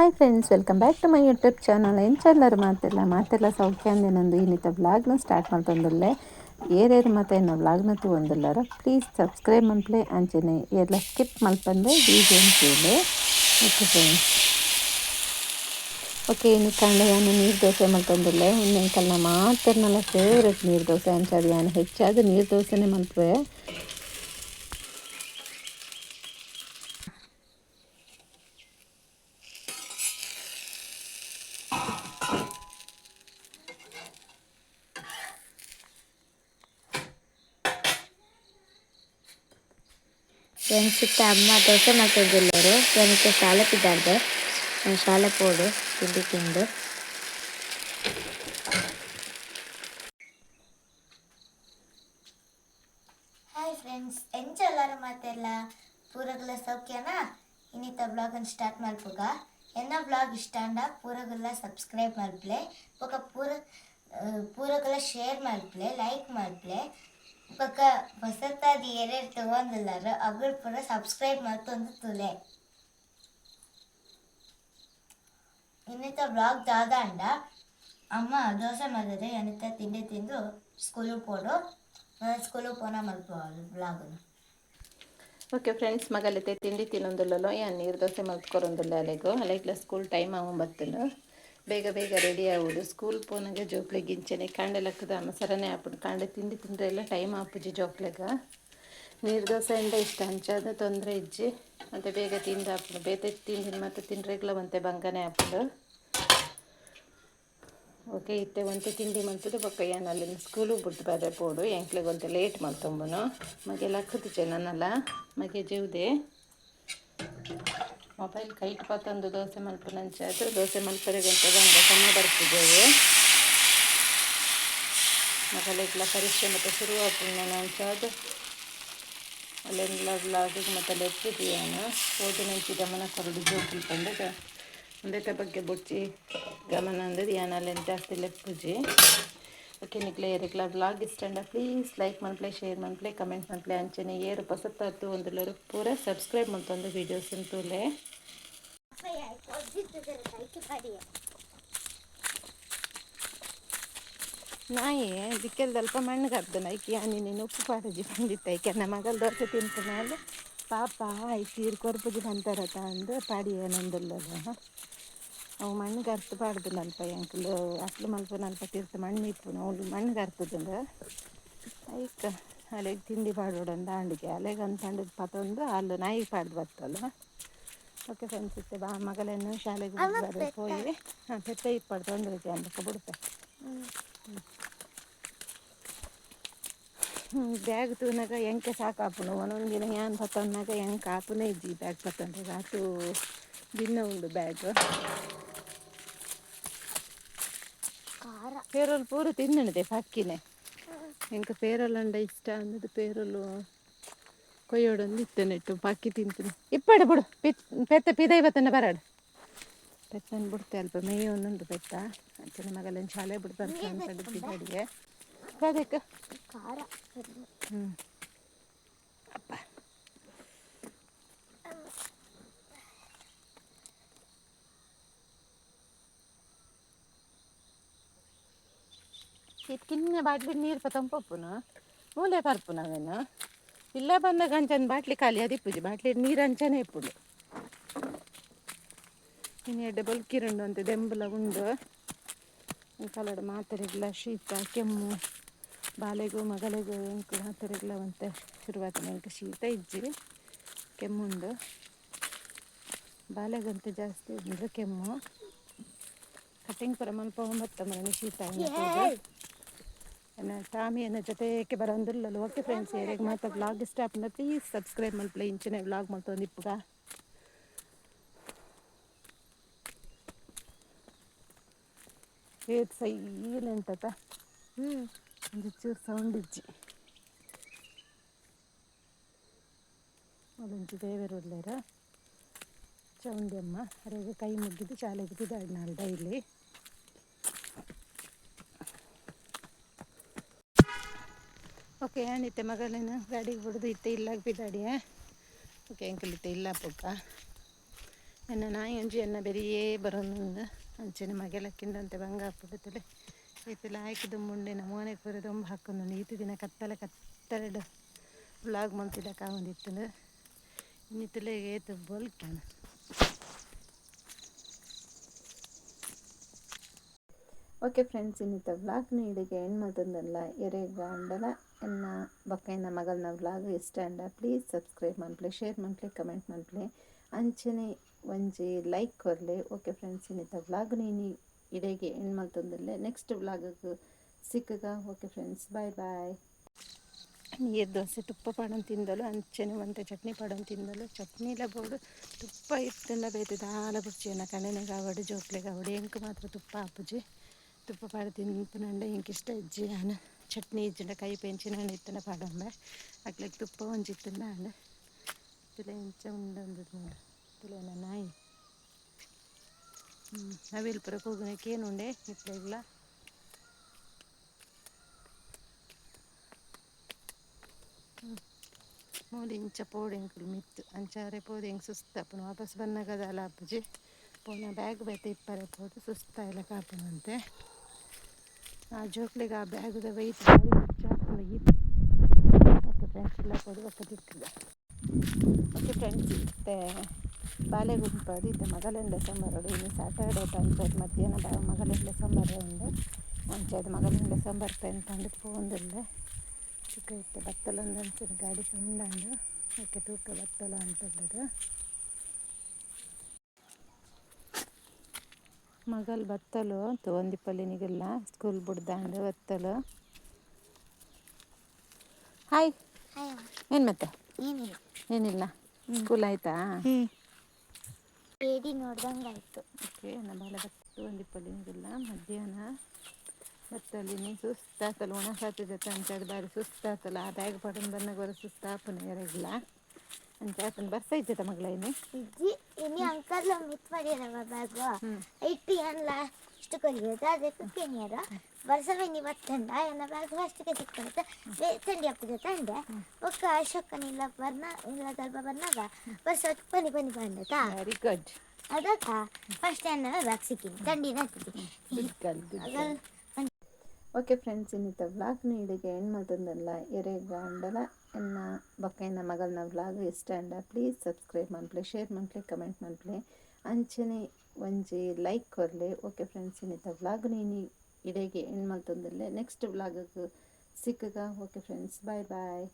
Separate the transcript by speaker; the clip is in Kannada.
Speaker 1: Hi friends welcome back to my YouTube channel ಎಂಚೆಲ್ಲರೂ ಮಾತಿಲ್ಲ? ಮಾತೆಲ್ಲ ಸೌಖ್ಯ ಅಂದೇನೊಂದು ಇನ್ನಿತ ಬ್ಲಾಗ್ನ ಸ್ಟಾರ್ಟ್ ಮಾಡ್ತಂದುಲ್ಲೆ. ಏರೇರು ಮತ್ತೆ ನಾವು ಬ್ಲಾಗ್ನಂತೂ ತಗೊಂದಿಲ್ಲಾರ ಪ್ಲೀಸ್ ಸಬ್ಸ್ಕ್ರೈಬ್ ಮಾಡ್ಲೇ ಅಂಚೆನೆ. ಎಲ್ಲ ಸ್ಕಿಪ್ ಮಲ್ಪಂದೆ ವಿಡಿಯೋ ಅಂತೇಳಿ ಓಕೆ ಫ್ರೆಂಡ್ಸ್ ಓಕೆ ಇನ್ನು ಕಂಡ ನಾನು ನೀರು ದೋಸೆ ಮಲ್ತಂದಿಲ್ಲ ಕಲ್ಲ ಮಾತ್ರ ನನ್ನ ಫೇವ್ರೆಟ್ ನೀರು ದೋಸೆ ಅಂಚದು ನಾನು ಹೆಚ್ಚಾದ ನೀರು ದೋಸೆನೇ ಮಲ್ಪುವೆ
Speaker 2: ಫ್ರೆಂಡ್ಸಿತ್ತು ಅಮ್ಮ, ದೋಸೆ ಮಾಡ್ತಿದ್ದಿಲ್ಲರು ನನಗೆ ಶಾಲೆ ಬಿದ್ದಾಡ್ದೆ ನಾನು ಶಾಲೆ ಪೋಡು, ತಿಂಡಿ ತಿಂದು. ಹಾಯ್ ಫ್ರೆಂಡ್ಸ್ ಎಂಚ ಎಲ್ಲರೂ ಮಾತೆಲ್ಲ? ಪೂರಗುಲ ಸೌಖ್ಯನಾ? ಇನ್ನಿತ ಬ್ಲಾಗನ್ನು ಸ್ಟಾರ್ಟ್ ಮಾಡ್ಬೋಗ ಎನ್ನ ಬ್ಲಾಗ್ ಇಷ್ಟ ಅಂಡ ಪೂರಗುಲ ಸಬ್ಸ್ಕ್ರೈಬ್ ಬೊಕ ಪೂರ ಪೂರಗಲ ಶೇರ್ ಮಲ್ಪ್ಲೆ ಲೈಕ್ ಮಲ್ಪ್ಲೆ ಬೊಕ ಹೊಸತಾದ ಏರೇರು ತಗೊಂಡಿಲ್ಲಾರ ಅಗಳು ಪೂರ ಸಬ್ಸ್ಕ್ರೈಬ್ ಮಲ್ತೊಂದು ತುಲೆ. ಇನ್ನಿತ ಬ್ಲಾಗ್ ದಾದ ಅಂಡ ಅಮ್ಮ ದೋಸೆ ಮಾಡಿದ್ರೆ ಅನಿತ ತಿಂಡಿ ತಿಂದು ಸ್ಕೂಲಿಗೆ ಪೋಡು. ಸ್ಕೂಲಿಗೆ ಪೋನ ಮಲ್ಪೋದು ಬ್ಲಾಗನ್ನು
Speaker 1: ಓಕೆ ಫ್ರೆಂಡ್ಸ್ ಮಗಲೈತೆ ತಿಂಡಿ ತಿನ್ನೊಂದಿಲ್ಲೋ ಏನು ನೀರು ದೋಸೆ ಮಲ್ಕೊರೊಂದಿಲ್ಲ ಅಲೆಗು ಅಲೆಗ್ಲ ಸ್ಕೂಲ್ ಟೈಮ್ ಆಗೊಂಬತ್ತಲು ಬೇಗ ಬೇಗ ರೆಡಿ ಆಗೋದು ಸ್ಕೂಲ್ ಪೋನಾಗೆ ಕಾಂಡೆ ಲಕ್ಕದ ಮಸರನೆ ಹಾಪುಡು ಕಾಂಡೆ ತಿಂಡಿ ತಿಂದರೆ ಎಲ್ಲ ಟೈಮ್ ಆಪುಜಿ ಜೋಕ್ಲೆಗ. ನೀರು ದೋಸೆ ಇಂದ ಇಷ್ಟ ಹಂಚಾದ ತೊಂದರೆ ಇಜ್ಜಿ. ಮತ್ತು ಬೇಗ ತಿಂದು ಹಾಪುಡು ಬೇತೆ ತಿಂದಿನ ಮತ್ತು ತಿಂಡ್ರೆಗ್ಲ ಒಂತೆ ಬಂಗನೆ ಹಾಪುಡು ಓಕೆ ಇತ್ತೆ ಒಂತೆ ತಿಂಡಿ ಮಂತದ್ದು ಏನು ಏನಲ್ಲಿ. ಸ್ಕೂಲಿಗೆ ಬಿಟ್ಟು ಬರ ಪೋಡು. ಎಂಕ್ಲೆಗೆ ಒಂತೆ ಲೇಟ್ ಮಾಡ್ತೊಂಬನು. ಮಗೆ ಲಕ್ಕದಿಚ್ಚೆ ಚೆನ್ನಲ್ಲ ಮಗೆ ಜೀವದೆ. ಮೊಬೈಲ್ ಕೈ ಇಟ್ಕೊತಂದು ದೋಸೆ ಮಲ್ಪನಂಚ ಆಯಿತು. ದೋಸೆ ಮಲ್ಪರೆಗಂತ ಬಂದ ಸಣ್ಣ ಬರ್ತಿದ್ದೇವೆ. ಮಗಲಿಗ್ಲ ಪರೀಕ್ಷೆ ಮತ್ತು ಶುರು ನಾನು ಅಂಚಾದ ಅಲ್ಲೆಲ್ಲ ಬ್ಲಾಗಿಗೆ ಮತ್ತು ಲೆತ್ತಿದ್ದೀಯಾನು ಓದಿ ನಂಚಿ ಗಮನ ಕೊರಡು ಜೋಕಿಲ್ಕೊಂಡು ಒಂದೇ ಬಗ್ಗೆ ಬುಚ್ಚಿ ಗಮನ ಅಂದರೆ ಯಾನಲ್ಲೆಂತ ಜಾಸ್ತಿ ಲೆಪ್ಪುಜಿ ಓಕೆ ನಿಗ್ಲೇ ಏರಿಕ್ಲ ಬ್ಲಾಗ್ ಇಷ್ಟಂಡ ಪ್ಲೀಸ್ ಲೈಕ್ ಮನ್ಪ್ಲೆ ಶೇರ್ ಮನ್ಪ್ಲೆ ಕಮೆಂಟ್ ಮನ್ಪ್ಲೆ ಅಂಚನೆ ಏರು ಹೊಸತ್ತು ಒಂದುಲ್ಲರು ಪೂರ ಸಬ್ಸ್ಕ್ರೈಬ್ ಮಾಡ್ತೊಂದು ವೀಡಿಯೋಸ್ ಅಂತೂಲೆ ನಾಯಿ ದಿಕ್ಕೆಲ್ದ ಅಲ್ಪ ಮಣ್ಣಿಗೆ ಹರ್ದು ನೈಕಿ ನೀನು ಉಪ್ಪು ಪಾರಜಿ ಬಂದಿತ್ತ ಐಕೆ. ನಮ್ಮ ಮಗಲ್ ದೋಸೆ ತಿಂತ ಮೇಲೆ ಪಾಪ ಸೀರೆ ಕೊರ್ಪುಜಿ ಬಂತಾರತ ಅಂದು ಪಾಡಿ ಏನೊಂದಿಲ್ಲ ಅವು ಮಣ್ಣು ಗರ್ತು ಪಾಡ್ದು ನಲ್ಪ ಎಂಕಲ್ ಅಸ್ಲು ಮಲ್ಪ ನಲ್ಪ ತೀರ್ಥ ಮಣ್ಣು ಇಪ್ಪು ಅವಳು ಮಣ್ಣಿಗೆ ಅರ್ತದಂದ ಐಕ ಅಲೆಗೆ ತಿಂಡಿ ಪಾಡೋಡಂದ ದಾಂಡಿಗೆ ಅಲೆಗೆ ಅಂತಂಡು ಪತೊಂದು ಅಲ್ಲಿ ನಾಯಿ ಪಾಡ್ದು ಬರ್ತಲ್ಲ ಓಕೆ ಫ್ರೆಂಡ್ಸ್ ಇತ್ತೆ ಬಾ. ಮಗಳನ್ನು ಶಾಲೆಗೆ ಬರೋ ಹೋಗಿ ಹಾಂ ಪೆತ್ತ ಇಪ್ಪಾಡು ತೊಂದರೆ ಐತೆ ಅಂಬಕ್ಕೆ ಬಿಡುತ್ತೆ ಹ್ಞೂ ಬ್ಯಾಗ್ ತೂನಾಗ ಎಂಕೆ ಸಾಕಾಪುನು ಒಂದೊಂದು ದಿನ ಏನು ಪತ್ತೊಂದಾಗ ಎಂಕೆ ಕಾಪುನೇ ಇಜ್ಜಿ ಬ್ಯಾಗ್ ಪತ್ತೊಂದಾಗ ಆತು ದಿನ ಉಂಡು ಬ್ಯಾಗ್. ಪೇರೊಲ್ ಪೂರ ತಿನ್ನಣದೆ ಪಕ್ಕಿನೇ ಎಂಕ ಪೇರೊಲ್ಲಂಡ ಇಷ್ಟ ಅನ್ನೋದು ಪೇರೊಲ್ಲು ಕೊಯ್ಯೋಡೊಂದು ಇತ್ತು ಇಟ್ಟು ಪಕ್ಕಿ ತಿಂತೀನಿ. ಇಪ್ಪಡೆ ಬಿಡು ಪಿತ್ ಪೆತ್ತ ಪಿದ ಇವತ್ತನ್ನ ಬರಾಡು. ಪೆತ್ತನ್ನು ಬಿಡ್ತೆ ಅಲ್ಪ ಮೇಯ ಒಂದೊಂದು ಪೆತ್ತ. ಅಂಚನ ಮಗಲನ್ನ ಶಾಲೆ ಬಿಡ್ಬಾರ್ದು ಅಂತ ಬಿದ್ದಾಡಿಗೆ ಅದಕ್ಕೆ ಹ್ಞೂ ಇದ್ಕಿನ್ನ ಬಾಟ್ಲಿ ನೀರು ಪತಂಪಪ್ಪುನು ಮೂಲೆ ಪರ್ಪುನ ನಾವೇನು ಇಲ್ಲ ಬಂದಾಗ ಅಂಚನ್ ಬಾಟ್ಲಿ ಖಾಲಿ ಅದಿಪ್ಪುಜಿ ಬಾಟ್ಲಿ ನೀರು ಅಂಚನೆ ಇಪ್ಪುಡು. ಇನ್ನು ಎಡ್ಡೆ ಬಲ್ಕಿರುಂಡು ಅಂತ ದೆಂಬಲ ಉಂಡು. ಕಲಡ ಮಾತ್ರೆಗಳ ಶೀತ ಕೆಮ್ಮು ಬಾಲೆಗೂ ಮಗಳಿಗೂ ಎಂಕು ಮಾತ್ರೆಗಳ ಅಂತ. ಶುರುವಾತ ಎಂಕ ಶೀತ ಇಜ್ಜಿ ಕೆಮ್ಮುಂಡು ಬಾಲೆಗಂತ ಜಾಸ್ತಿ ಅಂದರೆ ಕೆಮ್ಮು. ಕಟಿಂಗ್ ಪರ ಮಲ್ಪ ಮತ್ತ ಮನೆ ಶೀತ ನನ್ನ ಜೊತೆ ಜೊತೆಗೆ ಬರೋಂದಿಲ್ಲ ಓಕೆ ಫ್ರೆಂಡ್ಸ್ ಯಾರಿಗೆ ಮಾತ್ರ ಬ್ಲಾಗ್ ಇಷ್ಟ ನ ಪ್ಲೀಸ್ ಸಬ್ಸ್ಕ್ರೈಬ್ ಮಲ್ಪಲೆ ಇಂಚಿನ ವ್ಲಾಗ್ ಮಾಡ್ತೊಂದು ಇಪ್ಪಗ ಏತ್ ಸೈಲೆಂಟ್ ಅತ್ತ
Speaker 2: ಹ್ಞೂ
Speaker 1: ಒಂದು ಚೂರು ಸೌಂಡ್ ಇಜ್ಜಿ. ಅದೊಂಚು ದೇವರು ಒಳ್ಳೆಯರ ಚೌಂಡಿಯಮ್ಮ ಅರೆಗೆ ಕೈ ಮುಗಿದು ಶಾಲೆಗೆ ಬಿದ್ದಾಡಿ ನಾಳೆ ಓಕೆ ಏನಿತ್ತೆ ಮಗಳೇನು ಗಾಡಿಗೆ ಬಿಡೋದು ಇತ್ತೆ, ಇಲ್ಲಾಗ ಬಿದ್ದಾಡಿ ಓಕೆ, ಅಂಕಲ್ ಇತ್ತೆ, ಇಲ್ಲ ಪುಕ್ಕ ಎನ್ನ ನಾಯಿ ಒಂಜಿ ಎನ್ನ ಬೆರಿಯೇ ಬರೋನು ಅಂಚನೆ ಮಗೆಲಕ್ಕಿಂದಂತೆ ಬಂಗ ಹಾಕ್ಬಿಡುತ್ತಲೆ ಈತಲ ಮುಂಡೆ ನಮ್ಮ ಮನೆಗೆ ಬರೋದು ಒಂಬ ಹಾಕೊಂಡು ಈತು ದಿನ ಕತ್ತಲೆ, ಕತ್ತಲೆಡು ಬ್ಲಾಗ್ ಮಂತಿದ ಕಾವಂದಿತ್ತು ಇನ್ನಿತ್ತಲೆ ಏತು ಬೋಲ್ಕಾನ ಓಕೆ ಫ್ರೆಂಡ್ಸ್ ಇನ್ನಿತ್ತ ವ್ಲಾಗ್ ನೀಡಿಗೆ ಹೆಣ್ಮತಂದಲ್ಲ ಎರೆ ಗಾಂಡಲ ಎನ್ನ ಬಕ್ಕೈನ ಮಗಳನ್ನ ವ್ಲಾಗ್ ಇಷ್ಟ ಅಂಡ ಪ್ಲೀಸ್ ಸಬ್ಸ್ಕ್ರೈಬ್ ಮಾಡ್ಲಿ ಶೇರ್ ಮಾಡ್ಲಿ ಕಮೆಂಟ್ ಮನ್ಪ್ಲೆ ಅಂಚನೆ ಒಂಜಿ ಲೈಕ್ ಕೊರ್ಲೆ ಓಕೆ ಫ್ರೆಂಡ್ಸ್ ಇನ್ನಿತ್ತ ವ್ಲಾಗ್ ನೀನು ಇಡೆಗೆ ಹೆಣ್ಮಲ್ತಂದಲ್ಲೇ ನೆಕ್ಸ್ಟ್ ವ್ಲಾಗ್ ಸಿಕ್ಕಗ. ಓಕೆ ಫ್ರೆಂಡ್ಸ್ ಬಾಯ್ ಬಾಯ್ ನೀರು ದೋಸೆ ತುಪ್ಪ ಪಡನ್ ತಿಂದಲು, ಅಂಚನೆ ಒಂತೆ ಚಟ್ನಿ ಪಡನ್ ತಿಂದಲು. ಚಟ್ನಿಲ ಬೋಡು, ತುಪ್ಪ ಇತ್ತಂಡ ಬೇಯ್ತದ. ಆಲ ಬುರ್ಚಿಯನ್ನ ಕಣ್ಣೆನಾಗ ಅವಡು ಜೋಕ್ಲೆಗ, ಅವಡು ಎಂಕ್ ಮಾತ್ರ ತುಪ್ಪ ಆಪುಜಿ ತುಪ್ಪ ಪಾಡ ತಿಂಪುನಂಡ ಎಂಕ್ ಇಷ್ಟ ಇಜ್ಜಿ ನಾನು ಚಟ್ನಿ ಇಜ್ಜಿಂಡ ಕೈ ಪೆಂಚಿನ ಇತ್ತನ ಪಾಡಂಬ ಅಕ್ಲೆಗ್ ತುಪ್ಪ ಒಂಜಿತ್ತಂಡ ಅಂಡ ತುಲೆ ಇಂಚ ಉಂಡೊಂದು ನೋಡು ತುಲೆನ ನಾಯಿ ಹ್ಞೂ ನವಿಲ್ ಪುರ ಕೂಗುನಕ್ಕೆ ಏನು ಉಂಡೆ ಇತ್ಲೆಗ್ಲ ಮೂಲು ಇಂಚ ಪೋಡೆಂಕುಲು ಮಿತ್ತು ಅಂಚಾರೆ ಪೋದು ಹೆಂಗೆ ಸುಸ್ತಾಪುನು ವಾಪಸ್ ಬನ್ನಗದಲ್ಲ ಅಪ್ಪುಜಿ ಪೋನ ಬ್ಯಾಗ್ ಬೈತೆ ಇಪ್ಪರೆ ಪೋದು ಸುಸ್ತ ಎಲ್ಲ ಕಾಪುನಂತೆ ಆ ಜೋಕ್ಲಿಗೆ ಆ ಬ್ಯಾಗುದ ವೈಟ್ ಬಾರಿ ಹೆಚ್ಚಾಪುನ ಈ ಓಕೆ ಫ್ರೆಂಡ್ಸ್ ಇಲ್ಲ ಕೊಡು ಒಕ್ಕದಿತ್ತಿಲ್ಲ ಓಕೆ ಫ್ರೆಂಡ್ಸ್ ಇತ್ತೆ ಅದು ಇತ್ತೆ ಮಗಲೆಂಡ ಸಂಬಾರೋಡು ಇನ್ನು ಸಾಟರ್ಡೆ ಪಂಚಾಯತ್ ಮಧ್ಯಾಹ್ನ ಬಾ ಮಗಲೆಂಡ ಸಂಬಾರ ಉಂಡು ಡಿಸೆಂಬರ್ ಮಗಲೆಂಡ ಸಂಬಾರ ಪೆಂತಂಡು ಪೋಂದಿಲ್ಲ ತೂಕ ಇತ್ತೆ ಬತ್ತಲೊಂದು ಅಂಚಿನ ಗಾಡಿ ಸೌಂಡಂಡು ಓಕೆ ತೂಕ ಬತ್ತಲ ಅಂತದ್ದು ಮಗಲ್ ಬತ್ತಲು ಪಲ್ಲಿನಿಗೆಲ್ಲ ಸ್ಕೂಲ್ ಬಿಡ್ದಂಡು ಬತ್ತಲು. ಹಾಯ್ ಏನು ಮತ್ತೆ?
Speaker 2: ಏನಿಲ್ಲ.
Speaker 1: ಸ್ಕೂಲ್ ಆಯ್ತಾ?
Speaker 2: ಏಡಿ ನೋಡ್ದಂಗಾಯ್ತು
Speaker 1: ಓಕೆ ನಮ್ಮ ಬಾಲ ಬತ್ತು ಒಂದಿಪ್ಪಲಿನಿಗೆಲ್ಲ ಮಧ್ಯಾಹ್ನ ಬತ್ತಲಿನಿ. ಸುಸ್ತಾತಲ್ಲ ಒಣ ಸಾತಿದೆ ಅಂತೇಳಿ ಬಾರಿ ಸುಸ್ತಾತಲ್ಲ ಆ ಬ್ಯಾಗ್ ಪಡನ್ ಬಂದಾಗ ಬರೋ ಸುಸ್ತಾಪನ ಇರೋಗಿಲ್ಲ ಅಂತ ಬರ್ತಾ ಇದ್ದ ಮಗಳ ಇನ್ನು
Speaker 2: ಇಜ್ಜಿ ಇನಿ ಅಂಕಲ್ ಮಿತ್ ಮಾಡಿರವ ಬ್ಯಾಗು
Speaker 1: ಐಟಿ
Speaker 2: ಇಟ್ಟು ಎಲ್ಲ ಇಷ್ಟು ಕೊಲಿಯೋದು ಅದಕ್ಕೆ ಕೆನಿಯರ ಬರ್ಸವೆ ನೀವು ಎಲ್ಲ ಎನ್ನ ಬ್ಯಾಗು ಅಷ್ಟಕ್ಕೆ ಸಿಕ್ಕೊಡುತ್ತೆ ತಂಡಿ ಹಾಕಿದೆ ತಂಡೆ. ಒಕ್ಕ ಅಶೋಕನಿಲ್ಲ ಬರ್ನ ಇಲ್ಲ ಸ್ವಲ್ಪ ಬರ್ನಾಗ ವರ್ಷ ಪನಿ ಪನಿ ಬಂದತಾ
Speaker 1: ವೆರಿ ಗುಡ್
Speaker 2: ಅದಕ್ಕ ಫಸ್ಟ್ ಎನ್ನ ಬ್ಯಾಗ್ ಸಿಕ್ಕಿನಿ ತಂಡಿನ
Speaker 1: ಓಕೆ ಫ್ರೆಂಡ್ಸ್ ಇನ್ನಿತ್ತ ವ್ಲಾಗ್ ನೀಡಿಗೆ ಹೆಣ್ಮತಂದಲ್ಲ ಎರೆ ಗಂಡಲ ಎನ್ನ ಬಕ್ಕ ನನ್ನ ಮಗಲ್ನ ವ್ಲಾಗ್ ಇಷ್ಟ ಅಂಡ ಪ್ಲೀಸ್ ಸಬ್ಸ್ಕ್ರೈಬ್ ಮನ್ಪ್ಲೆ ಶೇರ್ ಮಾಡ್ಲಿ ಕಮೆಂಟ್ ಮಾಡ್ಲಿ ಅಂಚನೆ ಒಂಜಿ ಲೈಕ್ ಕೊರ್ಲೆ ಓಕೆ ಫ್ರೆಂಡ್ಸ್ ಇನ್ನಿತ ವ್ಲಾಗ್ ನೀನು ಇಡೆಗೆ ಮಾಡ್ತಂದೆ next vlog ಸಿಕ್ಕಗ. Okay friends bye bye